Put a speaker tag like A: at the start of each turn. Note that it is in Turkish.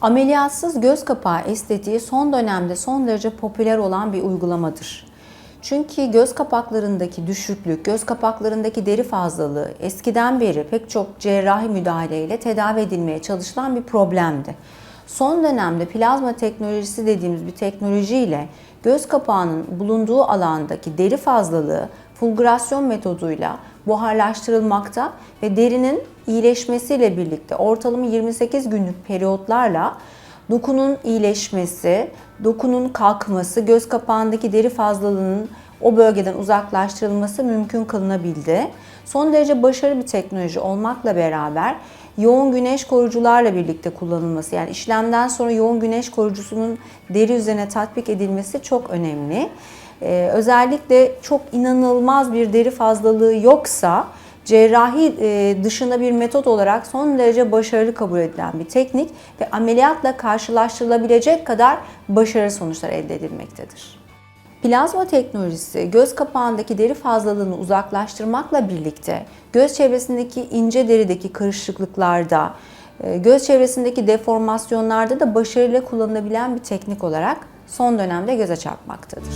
A: Ameliyatsız göz kapağı estetiği son dönemde son derece popüler olan bir uygulamadır. Çünkü göz kapaklarındaki düşüklük, göz kapaklarındaki deri fazlalığı eskiden beri pek çok cerrahi müdahaleyle tedavi edilmeye çalışılan bir problemdi. Son dönemde plazma teknolojisi dediğimiz bir teknolojiyle göz kapağının bulunduğu alandaki deri fazlalığı fulgurasyon metoduyla buharlaştırılmakta ve derinin iyileşmesiyle birlikte ortalama 28 günlük periyotlarla dokunun iyileşmesi, dokunun kalkması, göz kapağındaki deri fazlalığının o bölgeden uzaklaştırılması mümkün kılınabildi. Son derece başarılı bir teknoloji olmakla beraber yoğun güneş koruyucularla birlikte kullanılması yani işlemden sonra yoğun güneş koruyucusunun deri üzerine tatbik edilmesi çok önemli. Ee, özellikle çok inanılmaz bir deri fazlalığı yoksa cerrahi e, dışında bir metot olarak son derece başarılı kabul edilen bir teknik ve ameliyatla karşılaştırılabilecek kadar başarılı sonuçlar elde edilmektedir. Plazma teknolojisi göz kapağındaki deri fazlalığını uzaklaştırmakla birlikte göz çevresindeki ince derideki kırışıklıklarda, e, göz çevresindeki deformasyonlarda da başarıyla kullanılabilen bir teknik olarak son dönemde göze çarpmaktadır.